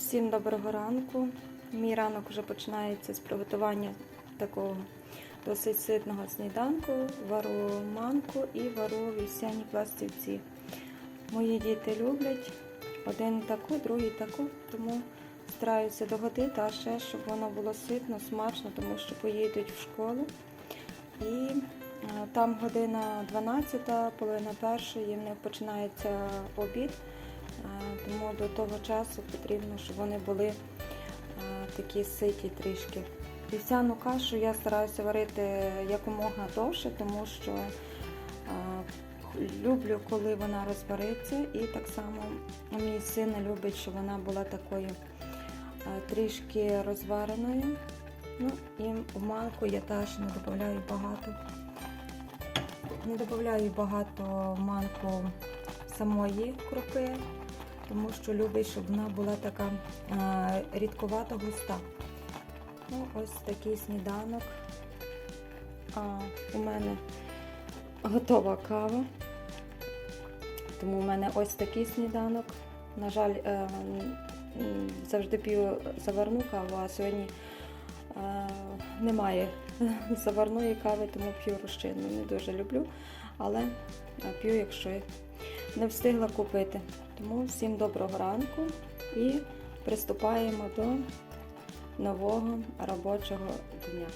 Всім доброго ранку. Мій ранок вже починається з приготування такого досить ситного сніданку. Вару манку і вару вівсяні пластівці. Мої діти люблять один таку, другий таку, тому стараюся догодити, а ще щоб воно було ситно, смачно, тому що поїдуть в школу. І е, там година 12, половина першої, в них починається обід. Е, Тому до того часу потрібно, щоб вони були е, такі ситі трішки. Вівсяну кашу я стараюся варити якомога довше, тому що е, люблю, коли вона розвариться, і так само мій син любить, щоб вона була такою трішки розвареною. Ну і в манку я теж не додаю багато. Не додаю багато в манку самої крупи, тому що любить, щоб вона була така е, рідковата густа. Ну, ось такий сніданок. А, у мене готова кава. Тому у мене ось такий сніданок. На жаль, е, завжди п'ю заварну каву, а сьогодні е, немає заварної кави, тому п'ю розчинну. Не дуже люблю, але п'ю, якщо не встигла купити. Тому всім доброго ранку і приступаємо до нового робочого дня.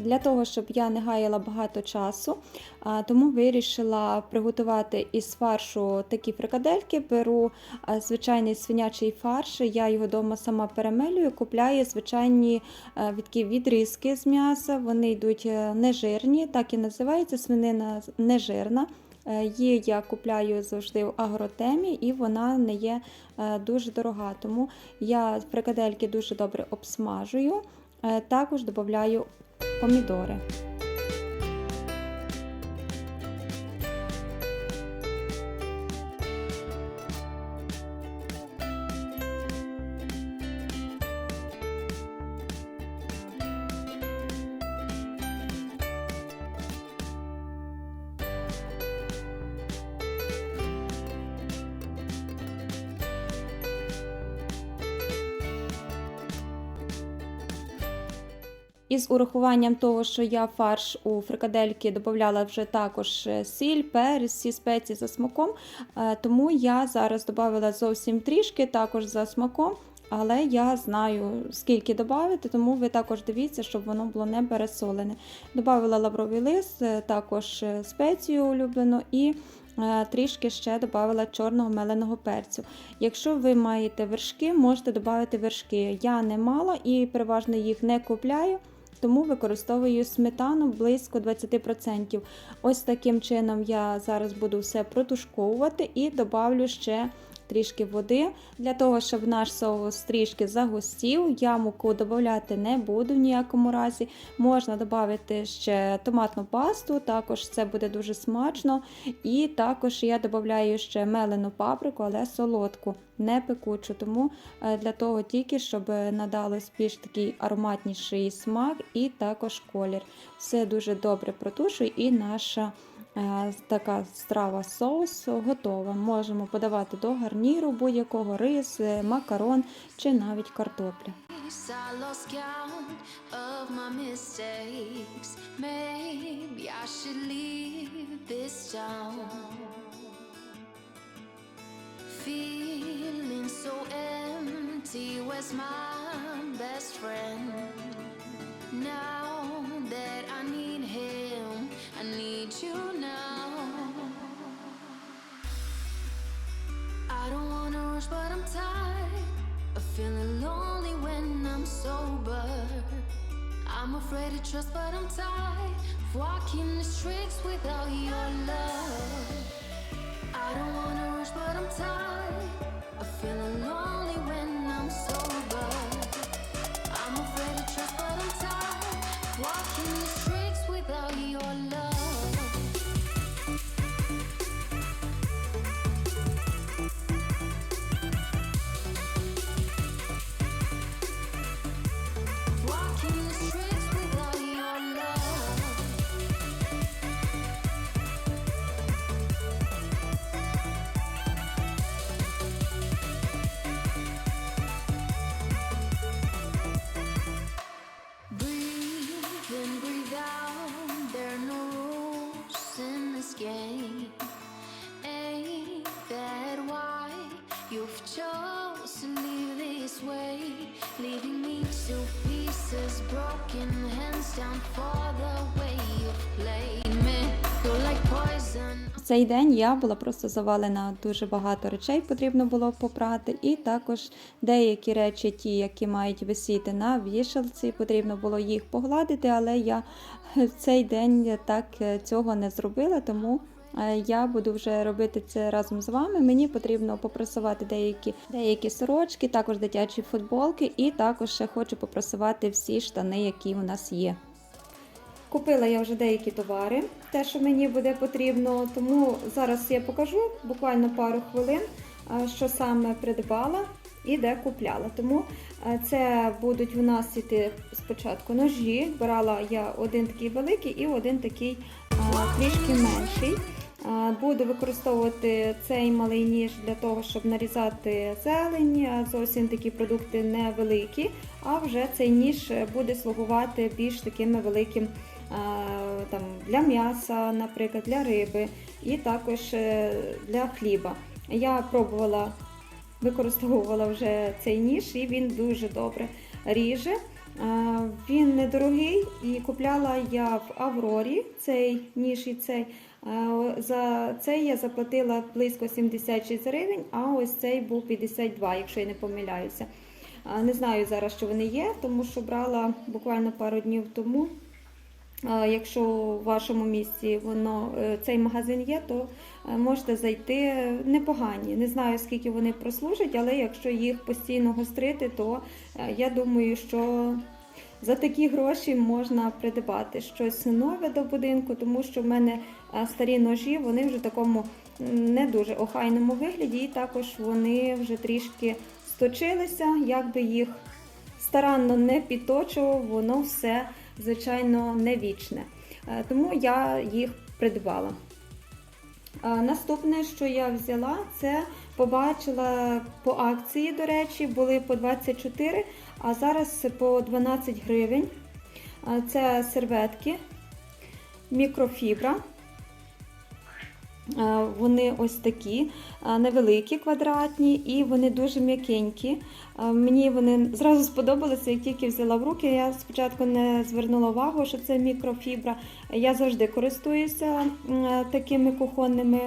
Для того, щоб я не гаяла багато часу, тому вирішила приготувати із фаршу такі фрикадельки. Беру звичайний свинячий фарш, я його вдома сама перемелюю, купляю звичайні відкі відрізки з м'яса. Вони йдуть е, нежирні, так і називається свинина нежирна. Е, Її я купляю завжди в агротемі, і вона не є е, дуже дорога. Тому я фрикадельки дуже добре обсмажую. Також додаю помідори. Із урахуванням того, що я фарш у фрикадельки додавала вже також е, сіль, перець, всі спеції за смаком, е, тому я зараз додала зовсім трішки, також за смаком. Але я знаю, скільки додати, тому ви також дивіться, щоб воно було не пересолене. Добавила лавровий лист, е, також спецію улюблену і трішки ще додала чорного меленого перцю. Якщо ви маєте вершки, можете додати вершки. Я не мала і переважно їх не купляю. Тому використовую сметану близько 20%. Ось таким чином я зараз буду все протушковувати і додавлю ще трішки води. Для того, щоб наш соус трішки загустів, я муку додати не буду в ніякому разі. Можна додати ще томатну пасту, також це буде дуже смачно. І також я додаю ще мелену паприку, але солодку, не пекучу. Тому е, для того тільки, щоб надалось більш такий ароматніший смак і також колір. Все дуже добре протушую і наша. Е, Така страва соус готова. Можемо подавати до гарніру будь-якого рис, е, макарон чи навіть town. Feeling so empty. Where's my best friend? Now that I need I need you now. I don't wanna rush, but I'm tired of feeling lonely when I'm sober. I'm afraid to trust, but I'm tired of walking the streets without your love. I don't wanna rush, but I'm tired of feeling lonely when I'm sober. I'm afraid to trust, but I'm tired walking the streets without your love. Цей день я була просто завалена дуже багато речей, потрібно було попрати, і також деякі речі, ті, які мають висіти на вішалці, потрібно було їх погладити, але я в цей день так е, цього не зробила, тому. Е, Я буду вже робити це разом з вами. Мені потрібно попрасувати деякі, деякі сорочки, також дитячі футболки, і також ще хочу попрасувати всі штани, які у нас є. Купила я вже деякі товари, те, що мені буде потрібно, тому зараз я покажу буквально пару хвилин, що саме придбала і де купляла. Тому е, це будуть у нас іти спочатку ножі. Брала я один такий великий і один такий трішки менший. Буду використовувати цей малий ніж для того, щоб нарізати зелень. Зовсім такі продукти невеликі, а вже цей ніж буде слугувати більш такими великим там, для м'яса, наприклад, для риби і також е, для хліба. Я пробувала, використовувала вже цей ніж і він дуже добре ріже. Він недорогий і купляла я в Аврорі цей ніж і цей. За цей я заплатила близько 76 гривень, а ось цей був 52, якщо я не помиляюся. Не знаю зараз, що вони є, тому що брала буквально пару днів тому. Якщо в вашому місті воно е, цей магазин є, то е, можете зайти непогані. Не знаю, скільки вони прослужать, але якщо їх постійно гострити, то е, я думаю, що за такі гроші можна придбати щось нове до будинку, тому що в мене е, старі ножі, вони вже в такому не дуже охайному вигляді, і також вони вже трішки сточилися, як би їх старанно не підточував, воно все, звичайно, не вічне. Е, Тому я їх придбала. Наступне, що я взяла, це побачила по акції, до речі, були по 24, а зараз по 12 гривень. Це серветки, мікрофібра. Вони ось такі, невеликі, квадратні, і вони дуже м'якенькі. Мені вони зразу сподобалися, як тільки взяла в руки. Я спочатку не звернула увагу, що це мікрофібра. Я завжди користуюся такими кухонними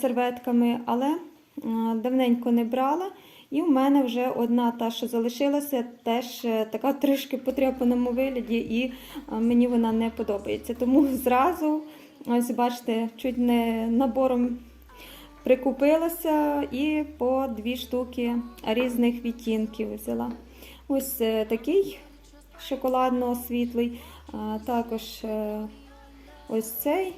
серветками, але давненько не брала. І в мене вже одна та, що залишилася, теж е, така трішки потряпаному вигляді, і е, мені вона не подобається. Тому зразу, ось бачите, чуть не набором прикупилася і по дві штуки різних відтінків взяла. Ось е, такий шоколадно-світлий, також е, ось цей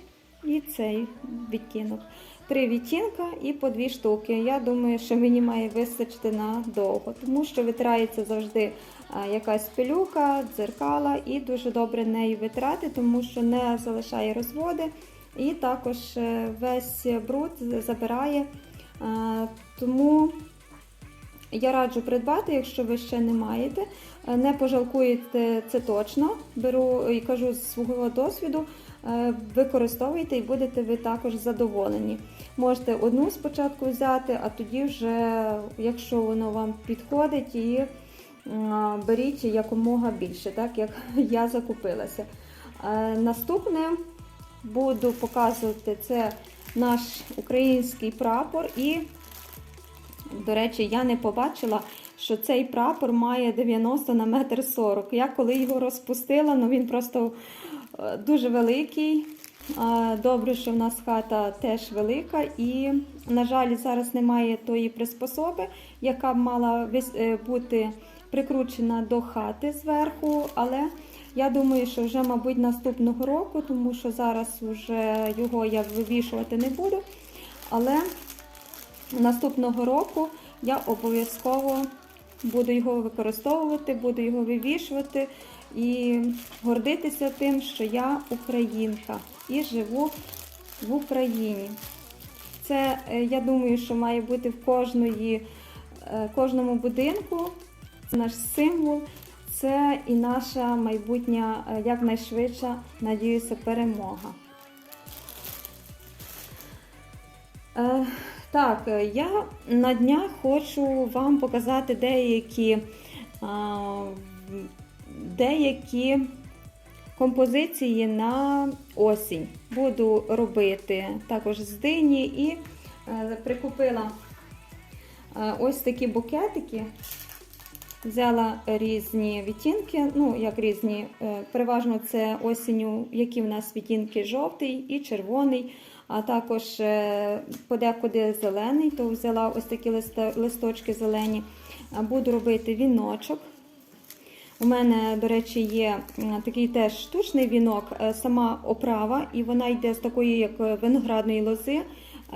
і цей відтінок. Три відтінка і по дві штуки. Я думаю, що мені має вистачити на довго, тому що витирається завжди якась пилюка, дзеркала, і дуже добре нею витирати, тому що не залишає розводи. І також е, весь бруд забирає. Тому я раджу придбати, якщо ви ще не маєте. Е, Не пожалкуєте це точно. Беру і кажу з свого досвіду. Е, Використовуйте і будете ви також задоволені. Можете одну спочатку взяти, а тоді вже, якщо воно вам підходить, і беріть якомога більше, так як я закупилася. Е, Наступне буду показувати це наш український прапор і до речі, я не побачила, що цей прапор має 90 на метр 40. Я коли його розпустила, ну він просто дуже великий. Добре, що в нас хата теж велика, і, на жаль, зараз немає тої приспособи, яка б мала е, бути прикручена до хати зверху. Але я думаю, що вже, мабуть, наступного року, тому що зараз вже його я вивішувати не буду. Але наступного року я обов'язково буду його використовувати, буду його вивішувати і гордитися тим, що я українка і живу в Україні. Це, е, я думаю, що має бути в кожної, е, кожному будинку. Це наш символ, це і наша майбутня, е, якнайшвидша, надіюся, перемога. Так, я на днях хочу вам показати деякі деякі композиції на осінь. Буду робити також з дині і е, прикупила е, ось такі букетики. Взяла різні відтінки, ну як різні, е, переважно це осінню, які в нас відтінки жовтий і червоний, а також подекуди зелений, то взяла ось такі листочки зелені. Буду робити віночок. У мене, до речі, є такий теж штучний вінок, е, сама оправа, і вона йде з такої, як е, виноградної лози.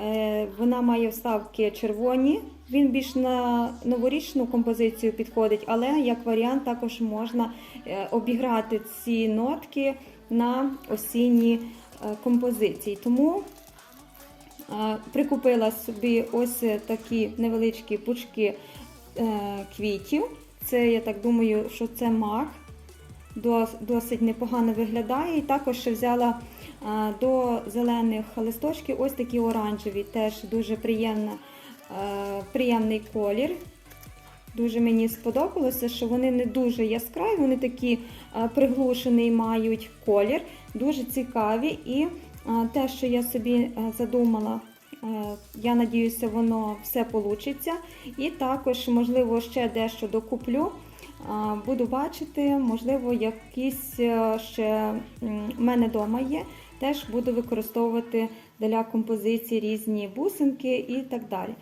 Е, Вона має вставки червоні. Він більш на новорічну композицію підходить, але як варіант також можна е, обіграти ці нотки на осінні е, композиції. Тому е, прикупила собі ось такі невеличкі пучки е, квітів. Це, я так думаю, що це мак. Досить непогано виглядає. І також ще взяла до зелених листочків ось такі оранжеві, теж дуже приємна, приємний колір. Дуже мені сподобалося, що вони не дуже яскраві, вони такі приглушений мають колір, дуже цікаві. І те, що я собі задумала, я надіюся, воно все вийде. І також, можливо, ще дещо докуплю. Буду бачити, можливо, якісь е, ще в мене вдома є. Теж буду використовувати для композиції різні бусинки і так далі.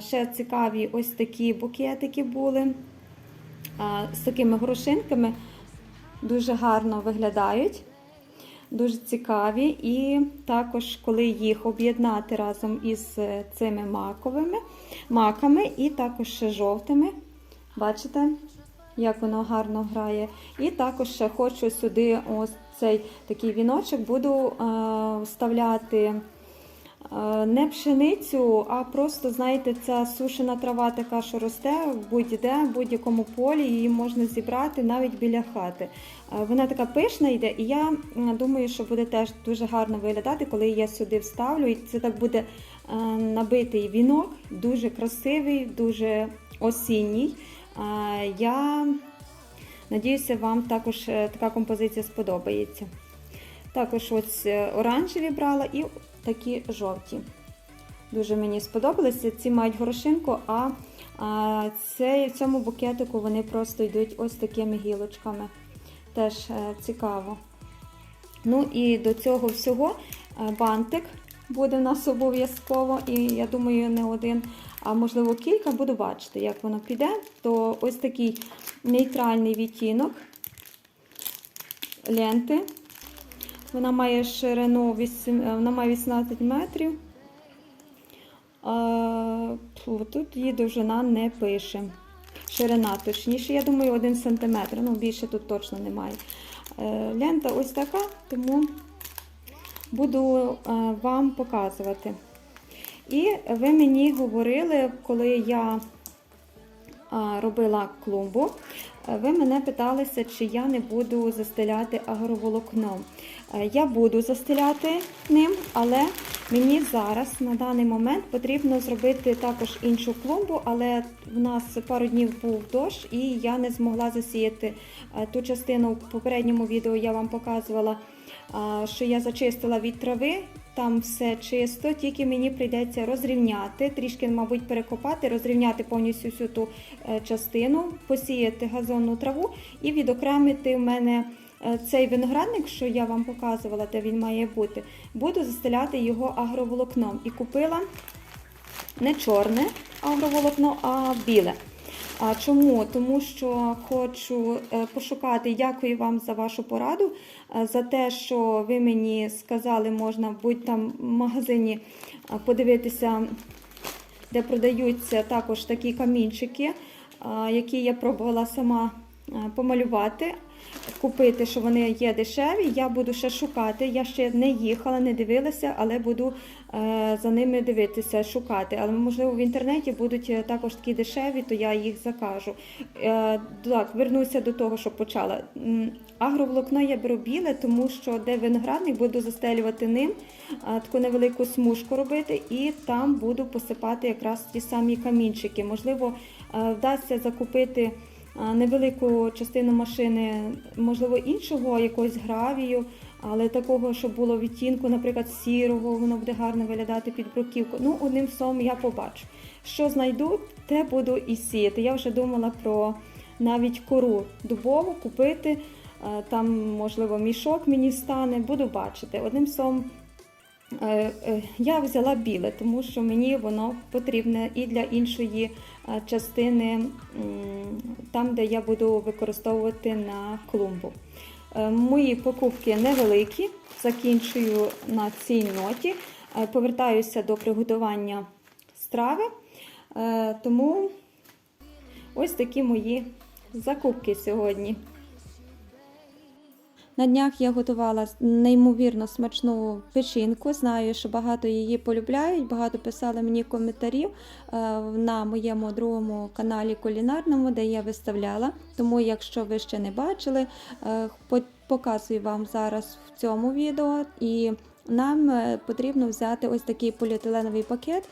Ще цікаві ось такі букетики були з такими горошинками. Дуже гарно виглядають, дуже цікаві. І також, коли їх об'єднати разом із е, цими маковими маками і також ще жовтими, бачите? як воно гарно грає. І також ще хочу сюди ось цей такий віночок, буду е, вставляти не пшеницю, а просто, знаєте, ця сушена трава така, що росте будь-де, в будь-якому полі, її можна зібрати навіть біля хати. Е, Вона така пишна йде, і я думаю, що буде теж дуже гарно виглядати, коли я сюди вставлю. І це так буде е, набитий вінок, дуже красивий, дуже осінній. Я надіюся, вам також е, така композиція сподобається. Також ось е, оранжеві брала і такі жовті. Дуже мені сподобалися. Ці мають горошинку, а, це, в цьому букетику вони просто йдуть ось такими гілочками. Теж е, цікаво. Ну і до цього всього е, бантик буде в нас обов'язково, і я думаю, не один, а можливо кілька, буду бачити, як воно піде. То ось такий нейтральний відтінок ленти. Вона має ширину, вісім- е, вона має 18 метрів. А, тут її довжина не пише. Ширина, точніше, я думаю, 1 см. Ну, більше тут точно немає. Е, Лента ось така, тому буду е, вам показувати. І ви мені говорили, коли я робила клумбу, е, ви мене питалися, чи я не буду застеляти агроволокном. Е, Я буду застеляти ним, але мені зараз на даний момент потрібно зробити також іншу клумбу, але в нас пару днів був дощ і я не змогла засіяти е, ту частину в попередньому відео я вам показувала, що я зачистила від трави. Там все чисто, тільки мені прийдеться розрівняти, трішки, мабуть, перекопати, розрівняти повністю всю ту е, частину, посіяти газонну траву і відокремити в мене е, цей виноградник, що я вам показувала, де він має бути. Буду застеляти його агроволокном. І купила не чорне агроволокно, а біле. А чому? Тому що хочу е, пошукати. Дякую вам за вашу пораду, е, за те, що ви мені сказали, можна будь там в магазині е, подивитися, де продаються також такі камінчики, які я пробувала сама помалювати. Купити, що вони є дешеві, я буду ще шукати. Я ще не їхала, не дивилася, але буду е, за ними дивитися, шукати. Але можливо в інтернеті будуть е, також такі дешеві, то я їх закажу. Е, так, вернуся до того, що почала. Агроволокно я беру біле, тому що де виноградник, буду застелювати ним, таку невелику смужку робити, і там буду посипати якраз ті самі камінчики. Можливо, вдасться закупити невелику частину машини, можливо, іншого якогось гравію, але такого, щоб було відтінку, наприклад, сірого, воно буде гарно виглядати під бруківку. Ну, одним словом, я побачу. Що знайду, те буду і сіяти. Я вже думала про навіть кору дубову купити. Е, Там, можливо, мішок мені стане, буду бачити. Одним словом, я взяла біле, тому що мені воно потрібне і для іншої е, частини, там, де я буду використовувати на клумбу. Е, Мої покупки невеликі, закінчую на цій ноті. Е, Повертаюся до приготування страви. Е, Тому ось такі мої закупки сьогодні. На днях я готувала неймовірно смачну печінку. Знаю, що багато її полюбляють, багато писали мені коментарів е, на моєму другому каналі кулінарному, де я виставляла. Тому, якщо ви ще не бачили, е, по- показую вам зараз в цьому відео. І нам е, потрібно взяти ось такий поліетиленовий пакет,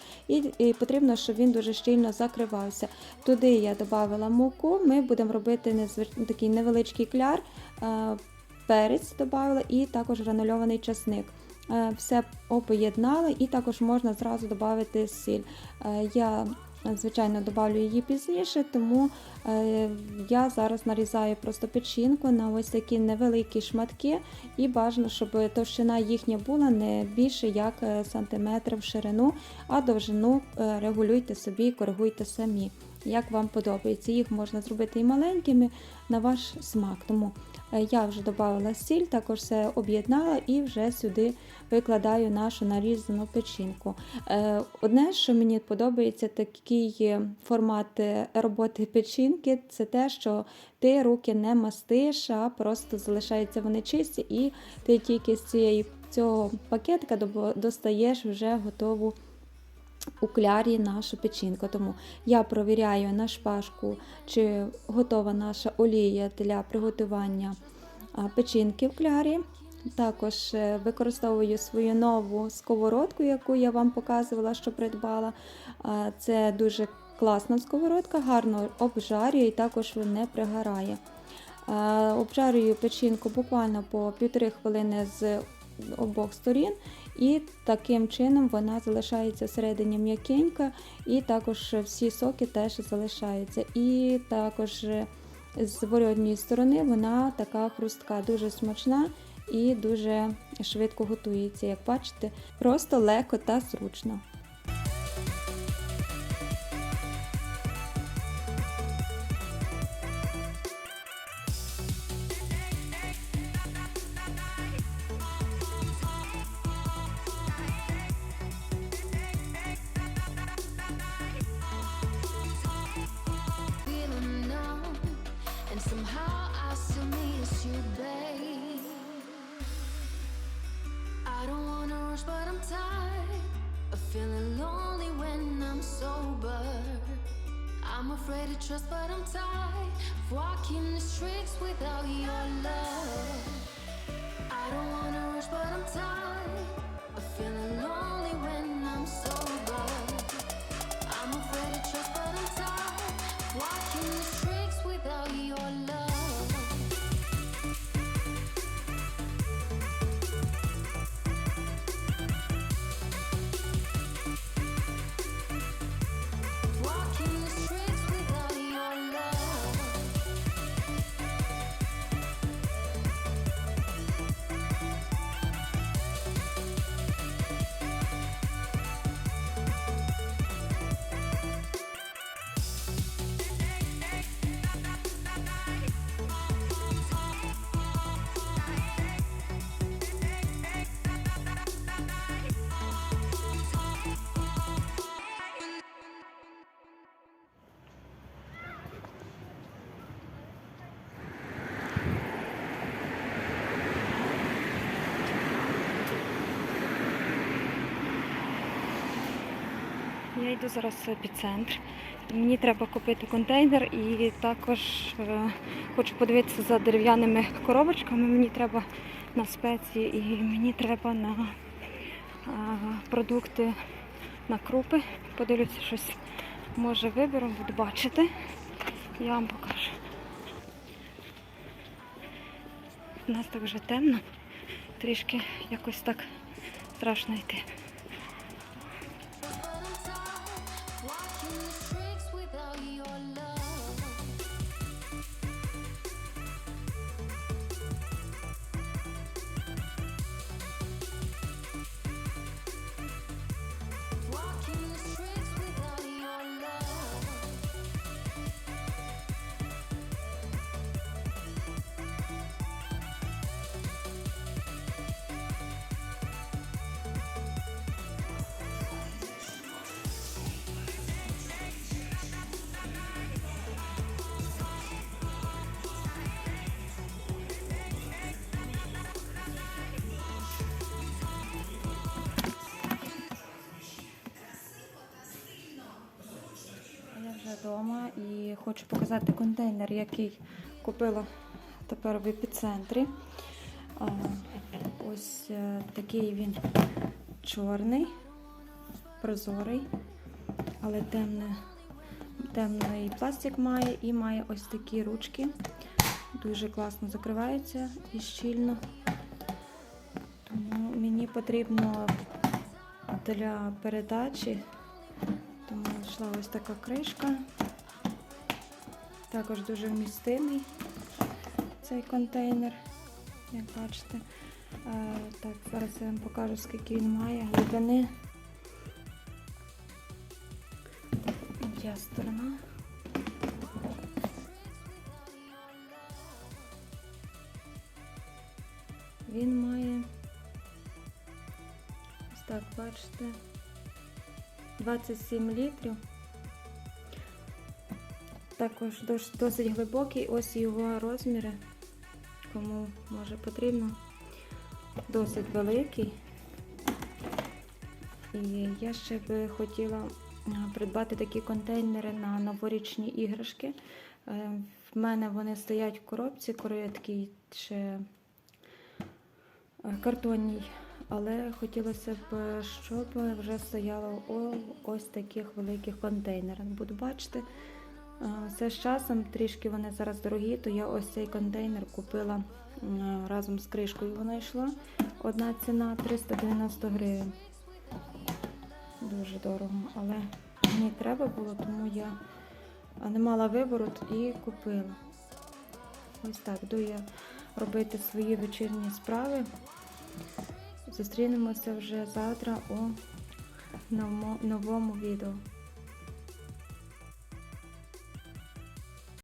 і, потрібно, щоб він дуже щільно закривався. Туди я додала муку. Ми будемо робити такий невеличкий кляр. Перець додала і також гранульований часник. Е, Все поєднала і також можна зразу додати сіль. Е, Я, звичайно, додавлю її пізніше, тому е, я зараз нарізаю просто печінку на ось такі невеликі шматки, і бажано, щоб товщина їхня була не більше як е, сантиметр в ширину, а довжину регулюйте собі, коригуйте самі. Як вам подобається, їх можна зробити і маленькими на ваш смак. Тому Е, Я вже додала сіль, також все об'єднала і вже сюди викладаю нашу нарізану печінку. Е, Одне, що мені подобається, такий формат е, роботи печінки, це те, що ти руки не мастиш, а просто залишаються вони чисті, і ти тільки з цієї цього пакетика достаєш вже готову у клярі нашу печінку. Тому я провіряю на шпажку, чи готова наша олія для приготування печінки в клярі. Також е, використовую свою нову сковородку, яку я вам показувала, що придбала. Це дуже класна сковородка, гарно обжарює і також не пригорає. Обжарюю печінку буквально по півтори хвилини з обох сторін, і таким чином вона залишається всередині м'якенька, і також всі соки теж залишаються. І також з воротньої сторони вона така хрустка, дуже смачна і дуже швидко готується. Як бачите, просто легко та зручно. Я йду зараз в епіцентр. Мені треба купити контейнер і також е, хочу подивитися за дерев'яними коробочками. Мені треба на спеції і мені треба на е, продукти на крупи. Подивлюся, щось може виберу, буду бачити. Я вам покажу. У нас так вже темно, трішки якось так страшно йти. Вдома і хочу показати контейнер, який купила тепер в епіцентрі. Ось е, такий він чорний, прозорий, але темне, темний пластик має і має ось такі ручки. Дуже класно закривається і щільно. Тому мені потрібно для передачі тому йшла ось така кришка. Також дуже вмістимий цей контейнер, як бачите. Е, так, зараз я вам покажу, скільки він має глибини. Є сторона. Він має ось так, бачите. 27 літрів. Також дос- досить глибокий, ось його розміри, кому може потрібно. Досить великий. І я ще би хотіла придбати такі контейнери на новорічні іграшки. Е, В мене вони стоять в коробці, короткі чи е, картонній. Але хотілося б, щоб вже стояло ось таких великих контейнерах. Буду бачити. Все з часом трішки вони зараз дорогі, то я ось цей контейнер купила разом з кришкою. Вона йшла. Одна ціна 390 гривень. Дуже дорого, але мені треба було, тому я не мала вибору і купила. Ось так, йду я робити свої вечірні справи. Зустрінемося вже завтра у новому відео.